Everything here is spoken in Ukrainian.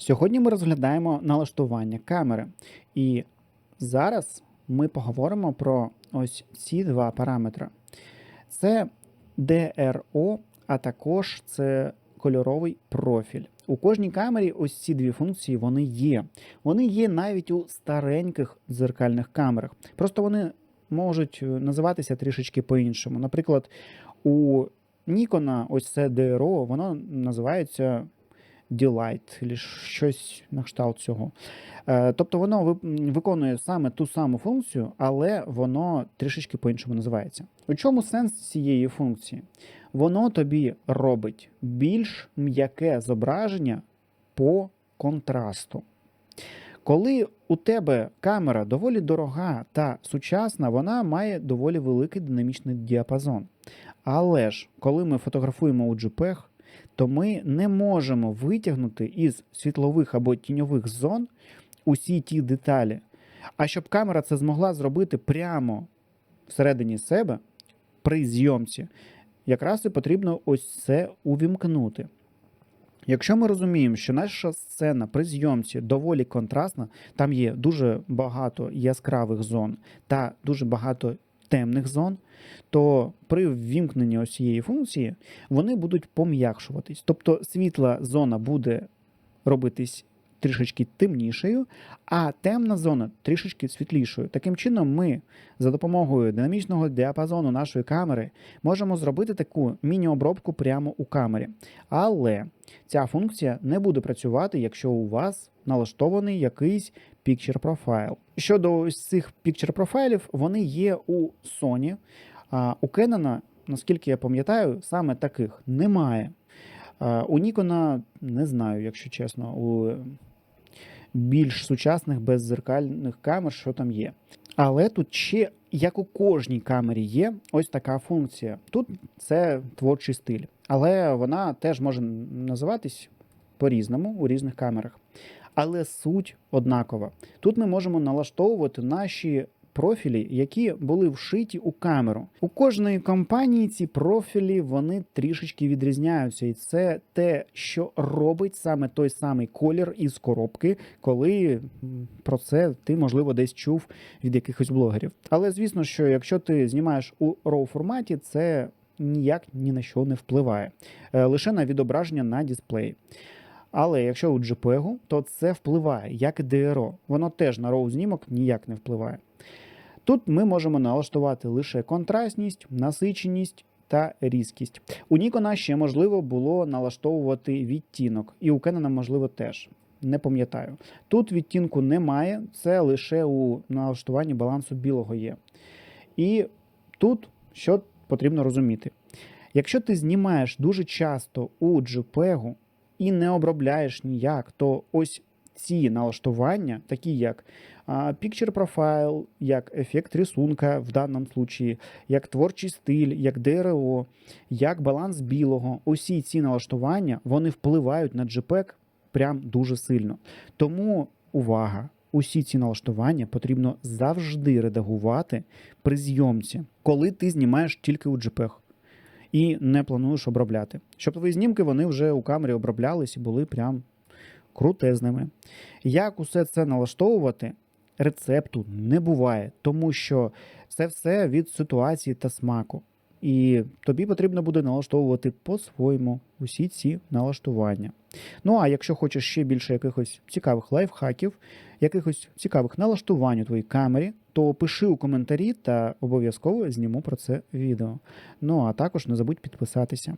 Сьогодні ми розглядаємо налаштування камери. І зараз ми поговоримо про ось ці два параметри. Це DRO, а також це кольоровий профіль. У кожній камері ось ці дві функції вони є. Вони є навіть у стареньких дзеркальних камерах. Просто вони можуть називатися трішечки по-іншому. Наприклад, у Нікона ось це DRO, воно називається Delight, щось на кшталт цього. Е, Тобто воно виконує саме ту саму функцію, але воно трішечки по-іншому називається. У чому сенс цієї функції? Воно тобі робить більш м'яке зображення по контрасту. Коли у тебе камера доволі дорога та сучасна, вона має доволі великий динамічний діапазон. Але ж, коли ми фотографуємо у JPEG, то ми не можемо витягнути із світлових або тіньових зон усі ті деталі. А щоб камера це змогла зробити прямо всередині себе при зйомці, якраз і потрібно ось це увімкнути. Якщо ми розуміємо, що наша сцена при зйомці доволі контрастна, там є дуже багато яскравих зон та дуже багато темних зон, то при ввімкненні цієї функції вони будуть пом'якшуватись. Тобто світла зона буде робитись трішечки темнішою, а темна зона трішечки світлішою. Таким чином, ми за допомогою динамічного діапазону нашої камери можемо зробити таку міні-обробку прямо у камері. Але ця функція не буде працювати, якщо у вас налаштований якийсь Picture Profile. Щодо ось цих Picture профайлів, вони є у Sony, а у Canon, наскільки я пам'ятаю, саме таких немає. У Nikon не знаю, якщо чесно, у більш сучасних беззеркальних камер, що там є. Але тут ще, як у кожній камері, є ось така функція. Тут це творчий стиль, але вона теж може називатись по-різному у різних камерах. Але суть однакова. Тут ми можемо налаштовувати наші профілі, які були вшиті у камеру. У кожної компанії ці профілі вони трішечки відрізняються, і це те, що робить саме той самий колір із коробки, коли про це ти можливо десь чув від якихось блогерів. Але звісно, що якщо ти знімаєш у RAW форматі, це ніяк ні на що не впливає, Е, лише на відображення на дисплеї. Але якщо у JPEG, то це впливає, як і DRO. Воно теж на RAW знімок ніяк не впливає. Тут ми можемо налаштувати лише контрастність, насиченість та різкість. У Nikon ще можливо було налаштовувати відтінок, і у Canon можливо теж. Не пам'ятаю. Тут відтінку немає, це лише у налаштуванні балансу білого є. І тут що потрібно розуміти. Якщо ти знімаєш дуже часто у JPEG і не обробляєш ніяк, то ось ці налаштування, такі як Picture Profile, як ефект рисунка в даному случаї, як творчий стиль, як DRO, як баланс білого, усі ці налаштування вони впливають на JPEG прям дуже сильно. Тому увага! Усі ці налаштування потрібно завжди редагувати при зйомці, коли ти знімаєш тільки у JPEG і не плануєш обробляти. Щоб твої знімки вони вже у камері оброблялись і були прям крутезними. Як усе це налаштовувати? Рецепту не буває, тому що це все від ситуації та смаку. І тобі потрібно буде налаштовувати по-своєму усі ці налаштування. Ну а якщо хочеш ще більше якихось цікавих лайфхаків, якихось цікавих налаштувань у твоїй камері, то пиши у коментарі та обов'язково зніму про це відео. Ну а також не забудь підписатися.